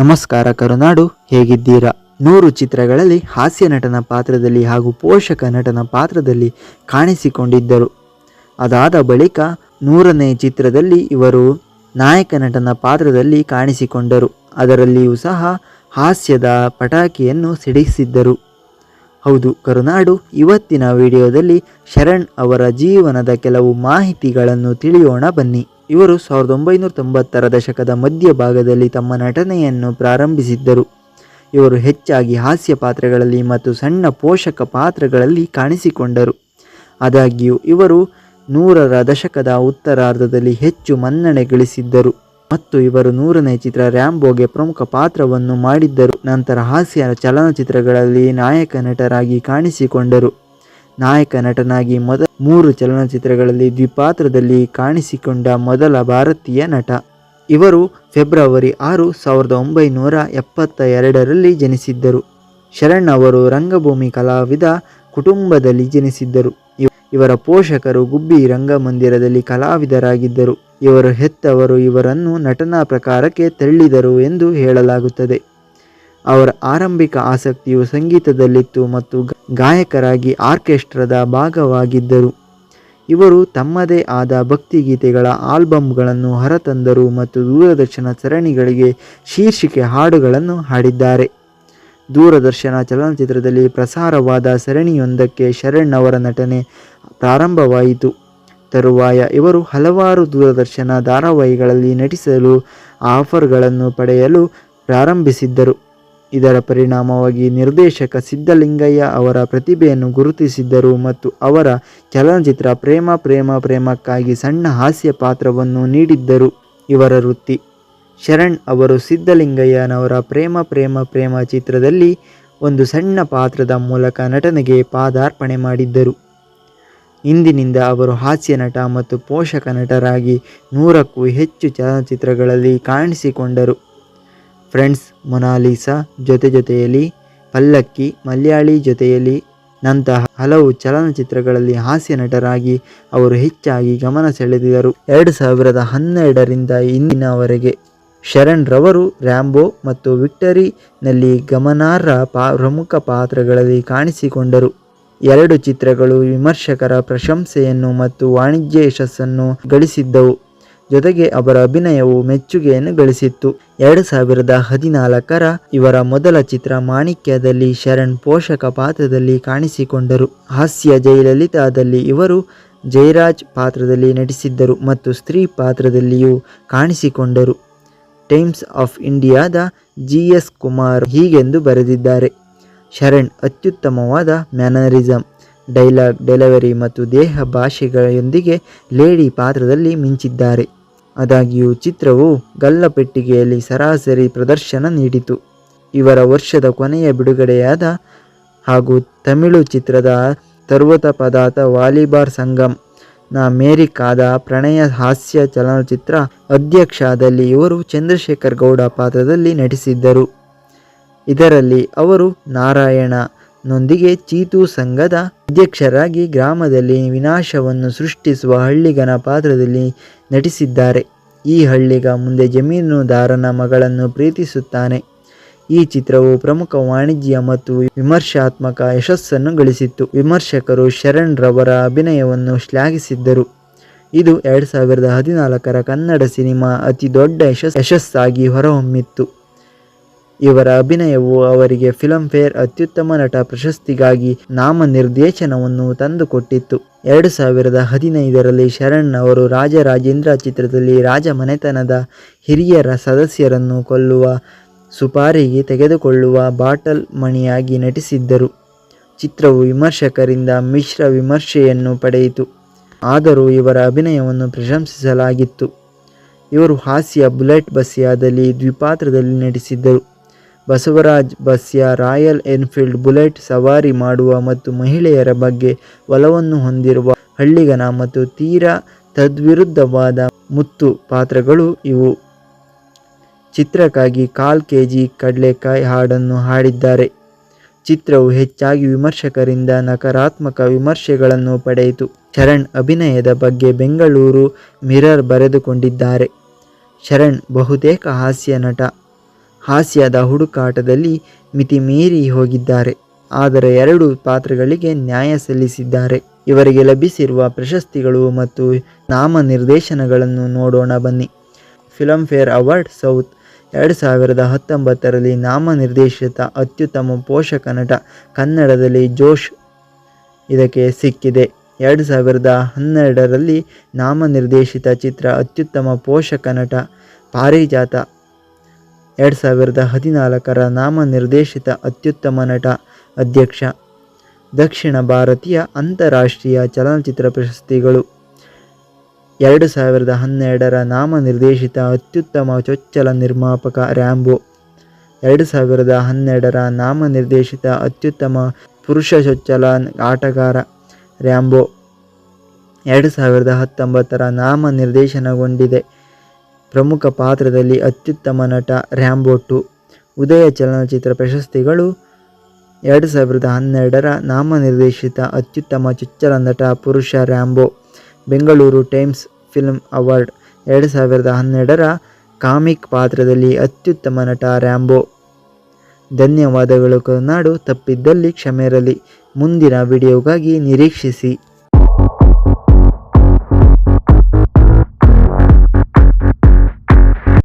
ನಮಸ್ಕಾರ ಕರುನಾಡು, ಹೇಗಿದ್ದೀರಾ? ನೂರು ಚಿತ್ರಗಳಲ್ಲಿ ಹಾಸ್ಯ ನಟನ ಪಾತ್ರದಲ್ಲಿ ಹಾಗೂ ಪೋಷಕ ನಟನ ಪಾತ್ರದಲ್ಲಿ ಕಾಣಿಸಿಕೊಂಡಿದ್ದರು. ಅದಾದ ಬಳಿಕ ನೂರನೇ ಚಿತ್ರದಲ್ಲಿ ಇವರು ನಾಯಕ ನಟನ ಪಾತ್ರದಲ್ಲಿ ಕಾಣಿಸಿಕೊಂಡರು. ಅದರಲ್ಲಿಯೂ ಸಹ ಹಾಸ್ಯದ ಪಟಾಕಿಯನ್ನು ಸಿಡಿಸಿದ್ದರು. ಹೌದು ಕರುನಾಡು, ಇವತ್ತಿನ ವಿಡಿಯೋದಲ್ಲಿ ಶರಣ್ ಅವರ ಜೀವನದ ಕೆಲವು ಮಾಹಿತಿಗಳನ್ನು ತಿಳಿಯೋಣ ಬನ್ನಿ. ಇವರು ಸಾವಿರದ ಒಂಬೈನೂರ ತೊಂಬತ್ತರ ದಶಕದ ಮಧ್ಯಭಾಗದಲ್ಲಿ ತಮ್ಮ ನಟನೆಯನ್ನು ಪ್ರಾರಂಭಿಸಿದ್ದರು. ಇವರು ಹೆಚ್ಚಾಗಿ ಹಾಸ್ಯ ಪಾತ್ರಗಳಲ್ಲಿ ಮತ್ತು ಸಣ್ಣ ಪೋಷಕ ಪಾತ್ರಗಳಲ್ಲಿ ಕಾಣಿಸಿಕೊಂಡರು. ಆದಾಗ್ಯೂ, ಇವರು ನೂರರ ದಶಕದ ಉತ್ತರಾರ್ಧದಲ್ಲಿ ಹೆಚ್ಚು ಮನ್ನಣೆ ಗಳಿಸಿದ್ದರು ಮತ್ತು ಇವರು ನೂರನೇ ಚಿತ್ರ ರ್ಯಾಂಬೋಗೆ ಪ್ರಮುಖ ಪಾತ್ರವನ್ನು ಮಾಡಿದ್ದರು. ನಂತರ ಹಾಸ್ಯ ಚಲನಚಿತ್ರಗಳಲ್ಲಿ ನಾಯಕ ನಟರಾಗಿ ಕಾಣಿಸಿಕೊಂಡರು. ನಾಯಕ ನಟನಾಗಿ ಮೊದ ಮೂರು ಚಲನಚಿತ್ರಗಳಲ್ಲಿ ದ್ವಿಪಾತ್ರದಲ್ಲಿ ಕಾಣಿಸಿಕೊಂಡ ಮೊದಲ ಭಾರತೀಯ ನಟ. ಇವರು ಫೆಬ್ರವರಿ ಆರು, ಸಾವಿರದ ಒಂಬೈನೂರ ಎಪ್ಪತ್ತ ಎರಡರಲ್ಲಿ ಜನಿಸಿದ್ದರು. ಶರಣ್ ಅವರು ರಂಗಭೂಮಿ ಕಲಾವಿದ ಕುಟುಂಬದಲ್ಲಿ ಜನಿಸಿದ್ದರು. ಇವ- ಇವರ ಪೋಷಕರು ಗುಬ್ಬಿ ರಂಗಮಂದಿರದಲ್ಲಿ ಕಲಾವಿದರಾಗಿದ್ದರು. ಇವರು ಹೆತ್ತವರು ಇವರನ್ನು ನಟನಾ ಪ್ರಕಾರಕ್ಕೆ ತಳ್ಳಿದರು ಎಂದು ಹೇಳಲಾಗುತ್ತದೆ. ಅವರ ಆರಂಭಿಕ ಆಸಕ್ತಿಯು ಸಂಗೀತದಲ್ಲಿತ್ತು ಮತ್ತು ಗಾಯಕರಾಗಿ ಆರ್ಕೆಸ್ಟ್ರಾದ ಭಾಗವಾಗಿದ್ದರು. ಇವರು ತಮ್ಮದೇ ಆದ ಭಕ್ತಿಗೀತೆಗಳ ಆಲ್ಬಮ್ಗಳನ್ನು ಹೊರತಂದರು ಮತ್ತು ದೂರದರ್ಶನ ಸರಣಿಗಳಿಗೆ ಶೀರ್ಷಿಕೆ ಹಾಡುಗಳನ್ನು ಹಾಡಿದ್ದಾರೆ. ದೂರದರ್ಶನ ಚಲನಚಿತ್ರದಲ್ಲಿ ಪ್ರಸಾರವಾದ ಸರಣಿಯೊಂದಕ್ಕೆ ಶರಣ್ ಅವರ ನಟನೆ ಪ್ರಾರಂಭವಾಯಿತು. ತರುವಾಯ ಇವರು ಹಲವಾರು ದೂರದರ್ಶನ ಧಾರಾವಾಹಿಗಳಲ್ಲಿ ನಟಿಸಲು ಆಫರ್ಗಳನ್ನು ಪಡೆಯಲು ಪ್ರಾರಂಭಿಸಿದ್ದರು. ಇದರ ಪರಿಣಾಮವಾಗಿ ನಿರ್ದೇಶಕ ಸಿದ್ಧಲಿಂಗಯ್ಯ ಅವರ ಪ್ರತಿಭೆಯನ್ನು ಗುರುತಿಸಿದ್ದರು ಮತ್ತು ಅವರ ಚಲನಚಿತ್ರ ಪ್ರೇಮ ಪ್ರೇಮ ಪ್ರೇಮಕ್ಕಾಗಿ ಸಣ್ಣ ಹಾಸ್ಯ ಪಾತ್ರವನ್ನು ನೀಡಿದ್ದರು. ಇವರ ವೃತ್ತಿ. ಶರಣ್ ಅವರು ಸಿದ್ಧಲಿಂಗಯ್ಯನವರ ಪ್ರೇಮ ಪ್ರೇಮ ಪ್ರೇಮ ಚಿತ್ರದಲ್ಲಿ ಒಂದು ಸಣ್ಣ ಪಾತ್ರದ ಮೂಲಕ ನಟನೆಗೆ ಪಾದಾರ್ಪಣೆ ಮಾಡಿದ್ದರು. ಇಂದಿನಿಂದ ಅವರು ಹಾಸ್ಯ ನಟ ಮತ್ತು ಪೋಷಕ ನಟರಾಗಿ ನೂರಕ್ಕೂ ಹೆಚ್ಚು ಚಲನಚಿತ್ರಗಳಲ್ಲಿ ಕಾಣಿಸಿಕೊಂಡರು. ಫ್ರೆಂಡ್ಸ್, ಮೊನಾಲಿಸಾ ಜೊತೆ ಜೊತೆಯಲ್ಲಿ, ಪಲ್ಲಕ್ಕಿ ಮಲಯಾಳಿ ಜೊತೆಯಲ್ಲಿ ನಂತಹ ಹಲವು ಚಲನಚಿತ್ರಗಳಲ್ಲಿ ಹಾಸ್ಯ ನಟರಾಗಿ ಅವರು ಹೆಚ್ಚಾಗಿ ಗಮನ ಸೆಳೆದಿದರು ಎರಡು ಸಾವಿರದ ಹನ್ನೆರಡರಿಂದ ಇಂದಿನವರೆಗೆ ಶರಣ್ ರವರು, ರ್ಯಾಂಬೋ ಮತ್ತು ವಿಕ್ಟರಿನಲ್ಲಿ ಗಮನಾರ್ಹ ಪಾ, ಪ್ರಮುಖ ಪಾತ್ರಗಳಲ್ಲಿ ಕಾಣಿಸಿಕೊಂಡರು. ಎರಡು ಚಿತ್ರಗಳು ವಿಮರ್ಶಕರ ಪ್ರಶಂಸೆಯನ್ನು ಮತ್ತು ವಾಣಿಜ್ಯ ಯಶಸ್ಸನ್ನು ಗಳಿಸಿದ್ದವು. ಜೊತೆಗೆ ಅವರ ಅಭಿನಯವು ಮೆಚ್ಚುಗೆಯನ್ನು ಗಳಿಸಿತ್ತು. ಎರಡು ಸಾವಿರದ ಹದಿನಾಲ್ಕರ ಇವರ ಮೊದಲ ಚಿತ್ರ ಮಾಣಿಕ್ಯದಲ್ಲಿ ಶರಣ್ ಪೋಷಕ ಪಾತ್ರದಲ್ಲಿ ಕಾಣಿಸಿಕೊಂಡರು. ಹಾಸ್ಯ ಜಯಲಲಿತಾದಲ್ಲಿ ಇವರು ಜಯರಾಜ್ ಪಾತ್ರದಲ್ಲಿ ನಟಿಸಿದ್ದರು ಮತ್ತು ಸ್ತ್ರೀ ಪಾತ್ರದಲ್ಲಿಯೂ ಕಾಣಿಸಿಕೊಂಡರು. ಟೈಮ್ಸ್ ಆಫ್ ಇಂಡಿಯಾದ ಜಿ ಎಸ್ ಕುಮಾರ್ ಹೀಗೆಂದು ಬರೆದಿದ್ದಾರೆ. ಶರಣ್ ಅತ್ಯುತ್ತಮವಾದ ಮ್ಯಾನರಿಸಮ್ ಡೈಲಾಗ್ ಡೆಲಿವರಿ ಮತ್ತು ದೇಹ ಭಾಷೆಗಳೊಂದಿಗೆ ಲೇಡಿ ಪಾತ್ರದಲ್ಲಿ ಮಿಂಚಿದ್ದಾರೆ. ಆದಾಗ್ಯೂ ಚಿತ್ರವು ಗಲ್ಲಪೆಟ್ಟಿಗೆಯಲ್ಲಿ ಸರಾಸರಿ ಪ್ರದರ್ಶನ ನೀಡಿತು. ಇವರ ವರ್ಷದ ಕೊನೆಯ ಬಿಡುಗಡೆಯಾದ ಹಾಗೂ ತಮಿಳು ಚಿತ್ರದ ತರ್ವತ ಪದಾತ ವಾಲಿಬಾರ್ ಸಂಗಮ್ನ ಅಮೇರಿಕಾದ ಪ್ರಣಯ ಹಾಸ್ಯ ಚಲನಚಿತ್ರ ಅಧ್ಯಕ್ಷದಲ್ಲಿ ಇವರು ಚಂದ್ರಶೇಖರ್ ಗೌಡ ಪಾತ್ರದಲ್ಲಿ ನಟಿಸಿದ್ದರು. ಇದರಲ್ಲಿ ಅವರು ನಾರಾಯಣನೊಂದಿಗೆ ಚೀತು ಸಂಘದ ಅಧ್ಯಕ್ಷರಾಗಿ ಗ್ರಾಮದಲ್ಲಿ ವಿನಾಶವನ್ನು ಸೃಷ್ಟಿಸುವ ಹಳ್ಳಿಗನ ಪಾತ್ರದಲ್ಲಿ ನಟಿಸಿದ್ದಾರೆ. ಈ ಹಳ್ಳಿಗ ಮುಂದೆ ಜಮೀನುದಾರನ ಮಗಳನ್ನು ಪ್ರೀತಿಸುತ್ತಾನೆ. ಈ ಚಿತ್ರವು ಪ್ರಮುಖ ವಾಣಿಜ್ಯ ಮತ್ತು ವಿಮರ್ಶಾತ್ಮಕ ಯಶಸ್ಸನ್ನು ಗಳಿಸಿತ್ತು. ವಿಮರ್ಶಕರು ಶರಣ್ ರವರ ಅಭಿನಯವನ್ನು ಶ್ಲಾಘಿಸಿದ್ದರು. ಇದು ಎರಡು ಸಾವಿರದ ಹದಿನಾಲ್ಕರ ಕನ್ನಡ ಸಿನಿಮಾ ಅತಿ ದೊಡ್ಡ ಯಶಸ್, ಯಶಸ್ಸಾಗಿ ಹೊರಹೊಮ್ಮಿತ್ತು. ಇವರ ಅಭಿನಯವು ಅವರಿಗೆ ಫಿಲಂಫೇರ್ ಅತ್ಯುತ್ತಮ ನಟ ಪ್ರಶಸ್ತಿಗಾಗಿ ನಾಮ ನಿರ್ದೇಶನವನ್ನು ತಂದುಕೊಟ್ಟಿತ್ತು. ಎರಡು ಸಾವಿರದ ಹದಿನೈದರಲ್ಲಿ ಶರಣ್ ಅವರು ರಾಜರಾಜೇಂದ್ರ ಚಿತ್ರದಲ್ಲಿ ರಾಜಮನೆತನದ ಹಿರಿಯರ ಸದಸ್ಯರನ್ನು ಕೊಲ್ಲುವ ಸುಪಾರಿಗೆ ತೆಗೆದುಕೊಳ್ಳುವ ಬಾಟಲ್ ಮಣಿಯಾಗಿ ನಟಿಸಿದ್ದರು. ಚಿತ್ರವು ವಿಮರ್ಶಕರಿಂದ ಮಿಶ್ರ ವಿಮರ್ಶೆಯನ್ನು ಪಡೆಯಿತು. ಆದರೂ ಇವರ ಅಭಿನಯವನ್ನು ಪ್ರಶಂಸಿಸಲಾಗಿತ್ತು. ಇವರು ಹಾಸ್ಯ ಬುಲೆಟ್ ಬಸಿಯಾದಲ್ಲಿ ದ್ವಿಪಾತ್ರದಲ್ಲಿ ನಟಿಸಿದ್ದರು. Basavaraj Basya Royal Enfield Bullet ಸವಾರಿ ಮಾಡುವ ಮತ್ತು ಮಹಿಳೆಯರ ಬಗ್ಗೆ ಒಲವನ್ನು ಹೊಂದಿರುವ ಹಳ್ಳಿಗನ ಮತ್ತು ತೀರಾ ತದ್ವಿರುದ್ಧವಾದ ಮುತ್ತು ಪಾತ್ರಗಳು ಇವು. ಚಿತ್ರಕ್ಕಾಗಿ ಕಾಲ್ ಕೆ ಜಿ ಕಡಲೆಕಾಯಿ ಹಾಡನ್ನು ಹಾಡಿದ್ದಾರೆ. ಚಿತ್ರವು ಹೆಚ್ಚಾಗಿ ವಿಮರ್ಶಕರಿಂದ ನಕಾರಾತ್ಮಕ ವಿಮರ್ಶೆಗಳನ್ನು ಪಡೆಯಿತು. ಶರಣ್ ಅಭಿನಯದ ಬಗ್ಗೆ ಬೆಂಗಳೂರು ಮಿರರ್ ಬರೆದುಕೊಂಡಿದ್ದಾರೆ. ಶರಣ್ ಬಹುತೇಕ ಹಾಸ್ಯ ನಟ ಹಾಸ್ಯದ ಹುಡುಕಾಟದಲ್ಲಿ ಮಿತಿಮೀರಿ ಹೋಗಿದ್ದಾರೆ. ಆದರೆ ಎರಡು ಪಾತ್ರಗಳಿಗೆ ನ್ಯಾಯ ಸಲ್ಲಿಸಿದ್ದಾರೆ. ಇವರಿಗೆ ಲಭಿಸಿರುವ ಪ್ರಶಸ್ತಿಗಳು ಮತ್ತು ನಾಮನಿರ್ದೇಶನಗಳನ್ನು ನೋಡೋಣ ಬನ್ನಿ. ಫಿಲಂಫೇರ್ ಅವಾರ್ಡ್, ಸೌತ್ ಎರಡು ಸಾವಿರದ ಹತ್ತೊಂಬತ್ತರಲ್ಲಿ ನಾಮನಿರ್ದೇಶಿತ ಅತ್ಯುತ್ತಮ ಪೋಷಕ ನಟ ಕನ್ನಡದಲ್ಲಿ ಜೋಶ್ ಇದಕ್ಕೆ ಸಿಕ್ಕಿದೆ. ಎರಡು ಸಾವಿರದ ಹನ್ನೆರಡರಲ್ಲಿ ನಾಮನಿರ್ದೇಶಿತ ಚಿತ್ರ ಅತ್ಯುತ್ತಮ ಪೋಷಕ ನಟ ಪಾರಿಜಾತ ಎರಡು ಸಾವಿರದ ಹದಿನಾಲ್ಕರ ನಾಮನಿರ್ದೇಶಿತ ಅತ್ಯುತ್ತಮ ನಟ, ಅಧ್ಯಕ್ಷ, ದಕ್ಷಿಣ ಭಾರತೀಯ ಅಂತಾರಾಷ್ಟ್ರೀಯ ಚಲನಚಿತ್ರ ಪ್ರಶಸ್ತಿಗಳು. ಎರಡು ಸಾವಿರದ ಹನ್ನೆರಡರ ನಾಮನಿರ್ದೇಶಿತ ಅತ್ಯುತ್ತಮ ಚೊಚ್ಚಲ ನಿರ್ಮಾಪಕ ರ್ಯಾಂಬೋ. ಎರಡು ಸಾವಿರದ ಹನ್ನೆರಡರ ನಾಮನಿರ್ದೇಶಿತ ಅತ್ಯುತ್ತಮ ಪುರುಷ ಚೊಚ್ಚಲ ಆಟಗಾರ ರ್ಯಾಂಬೋ. ಎರಡು ಸಾವಿರದ ಹತ್ತೊಂಬತ್ತರ ನಾಮನಿರ್ದೇಶನಗೊಂಡಿದೆ. ಪ್ರಮುಖ ಪಾತ್ರದಲ್ಲಿ ಅತ್ಯುತ್ತಮ ನಟ ರ್ಯಾಂಬೋ ಟು. ಉದಯ ಚಲನಚಿತ್ರ ಪ್ರಶಸ್ತಿಗಳು ಎರಡು ಸಾವಿರದ ಹನ್ನೆರಡರ ನಾಮನಿರ್ದೇಶಿತ ಅತ್ಯುತ್ತಮ ಚೊಚ್ಚಲ ನಟ ಪುರುಷ Rambo. Bengaluru Times film award ಎರಡು ಸಾವಿರದ ಹನ್ನೆರಡರ ಕಾಮಿಕ್ ಪಾತ್ರದಲ್ಲಿ ಅತ್ಯುತ್ತಮ ನಟ ರ್ಯಾಂಬೋ. ಧನ್ಯವಾದಗಳು ಕರುನಾಡು ತಪ್ಪಿದ್ದಲ್ಲಿ ಕ್ಷಮೆರಲಿ ಮುಂದಿನ ವಿಡಿಯೋಗಾಗಿ ನಿರೀಕ್ಷಿಸಿ.